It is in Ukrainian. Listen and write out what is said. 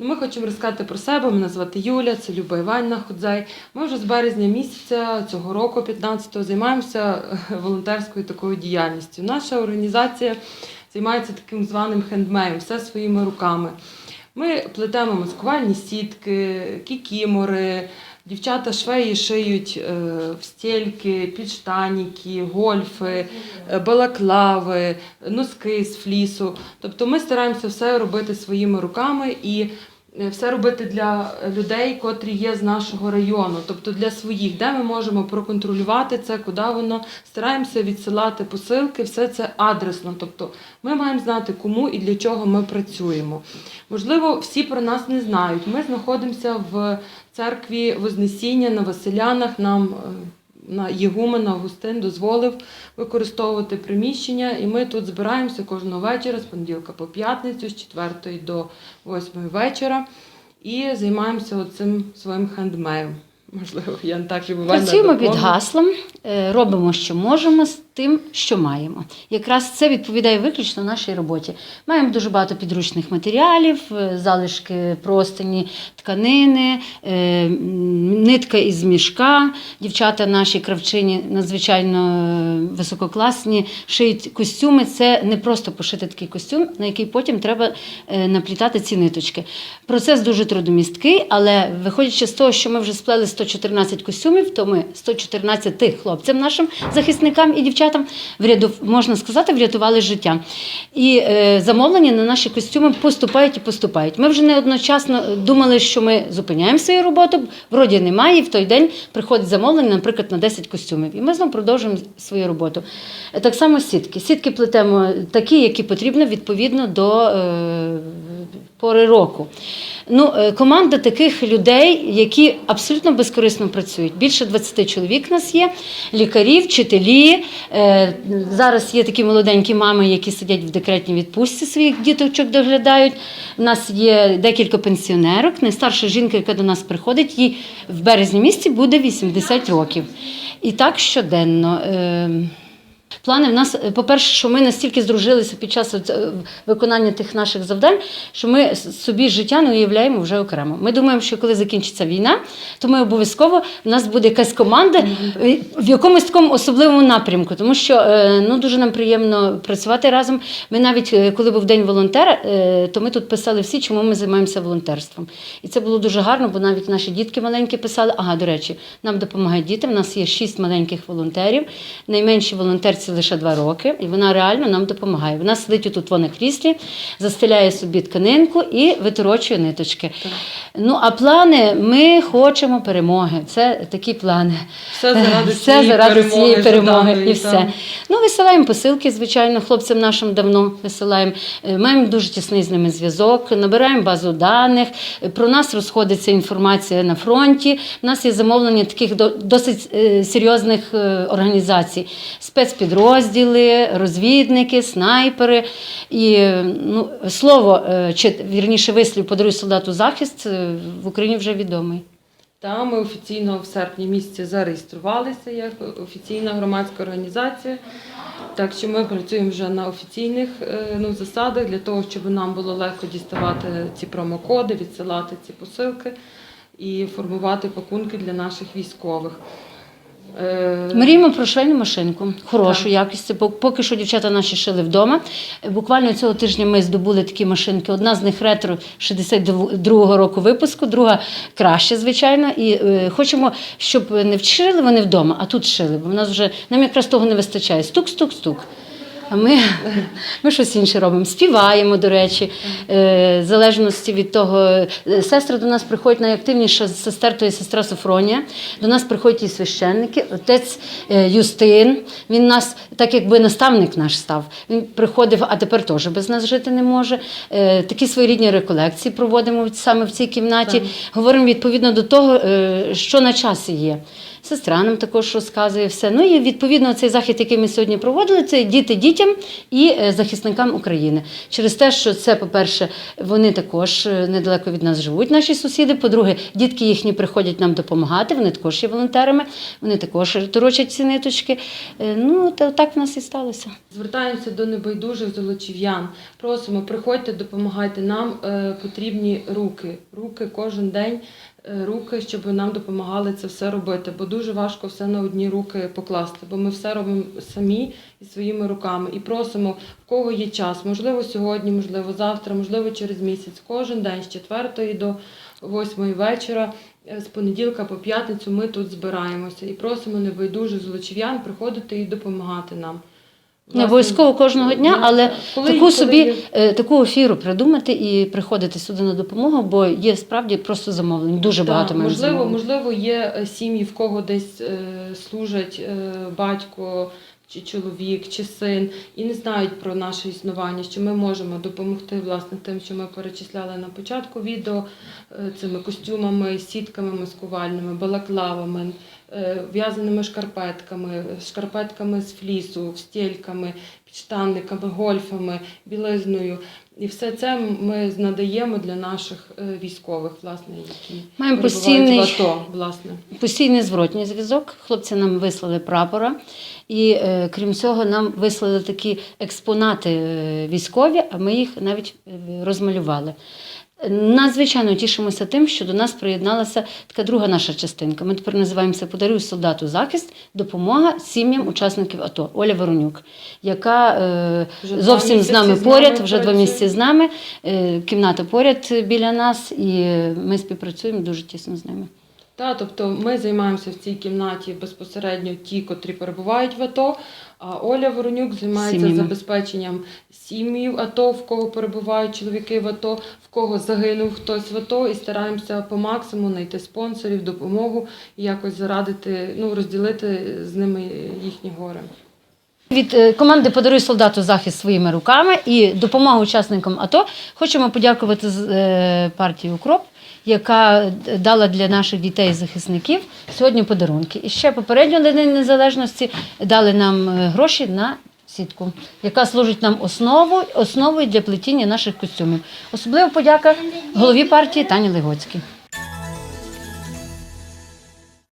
Ну, ми хочемо розказати про себе. Мене звати Юля, це Люба Іванна Ходзай. Ми вже з березня місяця цього року, 15-го, займаємося е, волонтерською такою діяльністю. Наша організація займається таким званим хендмеєм, все своїми руками. Ми плетемо маскувальні сітки, кікімори, дівчата швеї шиють е, встільки, підштаніки, гольфи, е, балаклави, носки з флісу. Тобто ми стараємося все робити своїми руками і все робити для людей, котрі є з нашого району, тобто для своїх, де ми можемо проконтролювати це, куди воно стараємося відсилати посилки, все це адресно. Тобто ми маємо знати, кому і для чого ми працюємо. Можливо, всі про нас не знають. Ми знаходимося в церкві Вознесіння на Василянах. Нам е, на Єгумен Августин дозволив використовувати приміщення, і ми тут збираємося кожного вечора з понеділка по п'ятницю, з 4 до 8 вечора, і займаємося цим своїм хендмеєм. Можливо, я не так люблю. Працюємо під гаслом, е, робимо, що можемо тим, що маємо. Якраз це відповідає виключно нашій роботі. Маємо дуже багато підручних матеріалів, е, залишки простині, тканини, е, нитка із мішка. Дівчата наші кравчині надзвичайно е, висококласні, шиють костюми. Це не просто пошити такий костюм, на який потім треба наплітати ці ниточки. Процес дуже трудомісткий, але виходячи з того, що ми вже сплели 114 костюмів, то ми 114 хлопцям нашим захисникам і дівчатам врятув, можна сказати, врятували життя. І е, замовлення на наші костюми поступають і поступають. Ми вже неодночасно думали, що ми зупиняємо свою роботу, вроді немає, і в той день приходить замовлення, наприклад, на 10 костюмів. І ми знову продовжуємо свою роботу. Е, Так само сітки. Сітки плетемо такі, які потрібно відповідно до е, пори року. Ну, е, команда таких людей, які абсолютно безкорисно працюють. Більше 20 чоловік у нас є, лікарі, вчителі. Е, Зараз є такі молоденькі мами, які сидять в декретній відпустці, своїх діточок доглядають. У нас є декілька пенсіонерок. Найстарша жінка, яка до нас приходить, їй в березні місяці буде 80 років. І так щоденно. Плани в нас, е, по-перше, що ми настільки здружилися під час е, виконання тих наших завдань, що ми собі життя не уявляємо вже окремо. Ми думаємо, що коли закінчиться війна, то ми обов'язково в нас буде якась команда в якомусь такому особливому напрямку, тому що е, ну, дуже нам приємно працювати разом. Ми навіть, коли був день волонтера, то ми тут писали всі, чому ми займаємося волонтерством. І це було дуже гарно, бо навіть наші дітки маленькі писали. Ага, до речі, нам допомагають діти. У нас є шість маленьких волонтерів. Найменші волонтерці лише два роки, і вона реально нам допомагає. Вона сидить тут на кріслі, застеляє собі тканинку і виторочує ниточки. Ну а плани ми хочемо перемоги. Це такі плани. Все заради Все цієї заради перемоги цієї перемоги жаданої, і все. так. Ну, висилаємо посилки, звичайно, хлопцям нашим давно висилаємо. Е, Маємо дуже тісний з ними зв'язок, набираємо базу даних. Е, Про нас розходиться інформація на фронті. У нас є замовлення таких досить е, серйозних організацій: спецпідрозділи, розвідники, снайпери. І ну, слово, е, чи вірніше вислів подаруй солдату захист е, в Україні вже відомий. Та ми офіційно в серпні місяці зареєструвалися як офіційна громадська організація. Так що ми працюємо вже на офіційних е, ну, засадах для того, щоб нам було легко діставати ці промокоди, відсилати ці посилки і формувати пакунки для наших військових. Е, Мріємо про швейну машинку хорошу Так. якості. Поки що дівчата наші шили вдома. Буквально цього тижня ми здобули такі машинки. Одна з них ретро 62-го року випуску, друга краще, звичайно. І е, хочемо, щоб не вчили вони вдома, а тут шили. Бо в нас вже нам якраз того не вистачає. Стук, стук, стук. А ми, ми щось інше робимо. Співаємо, до речі, е, в залежності від того. Е, Сестри до нас приходять найактивніша сестер, то є сестра Софронія. До нас приходять і священники, отець е, Юстин. Він нас, так якби наставник наш став. Він приходив, а тепер теж без нас жити не може. Такі своєрідні реколекції проводимо саме в цій кімнаті. Так. Говоримо відповідно до того, що на часі є. сестра нам також розказує все. Ну і відповідно цей захід, який ми сьогодні проводили, це діти, діти дітям і е, захисникам України. Через те, що це, по-перше, вони також е, недалеко від нас живуть, наші сусіди. По-друге, дітки їхні приходять нам допомагати, вони також є волонтерами, вони також торочать ці ниточки. Е, Ну, та так в нас і сталося. Звертаємося до небайдужих золочів'ян. Просимо, приходьте, допомагайте. Нам потрібні руки. Руки кожен день, руки, щоб нам допомагали це все робити. Бо дуже важко все на одні руки покласти, бо ми все робимо самі і своїми руками. І просимо, в кого є час, можливо, сьогодні, можливо, завтра, можливо, через місяць. Кожен день з 4 до 8 вечора. е, З понеділка по п'ятницю ми тут збираємося і просимо небайдужих злочів'ян приходити і допомагати нам. Не обов'язково кожного дня, але коли- таку коли собі є- е, таку ефіру придумати і приходити сюди на допомогу, бо є справді просто замовлень. Дуже Да, багато маємо можливо, замовлень. можливо, є е, сім'ї, в кого десь е, служать е, батько чи чоловік, чи син, і не знають про наше існування, що ми можемо допомогти власне тим, що ми перечисляли на початку відео е, цими костюмами, сітками маскувальними, балаклавами. Е, В'язаними шкарпетками, шкарпетками з флісу, стільками, підштанниками, гольфами, білизною. І все це ми надаємо для наших е, військових, власне, які Маємо постійний в АТО, власне. постійний зворотній зв'язок. Хлопці нам вислали прапора, і е, крім цього, нам вислали такі експонати е, військові, а ми їх навіть розмалювали. Надзвичайно тішимося тим, що до нас приєдналася така друга наша частинка. Ми тепер називаємося Подаруй солдату захист, допомога сім'ям учасників АТО. Оля Воронюк, яка е, зовсім з нами поряд, вже два місяці з нами. Е, кімната поряд біля нас, і ми співпрацюємо дуже тісно з ними. Та, тобто ми займаємося в цій кімнаті безпосередньо ті, котрі перебувають в АТО. А Оля Воронюк займається Сім'ями. забезпеченням сім'їв АТО, в кого перебувають чоловіки в АТО, в кого загинув хтось в АТО, і стараємося по максимуму знайти спонсорів, допомогу і якось зарадити, ну розділити з ними їхні горе. Від е, команди Подаруй солдату захист своїми руками і допомогу учасникам АТО хочемо подякувати е, партії Укроп, яка дала для наших дітей-захисників сьогодні подарунки. І ще попередньо День Незалежності дали нам е, гроші на сітку, яка служить нам основою, основою для плетіння наших костюмів. Особливо подяка голові партії Тані Легоцькій.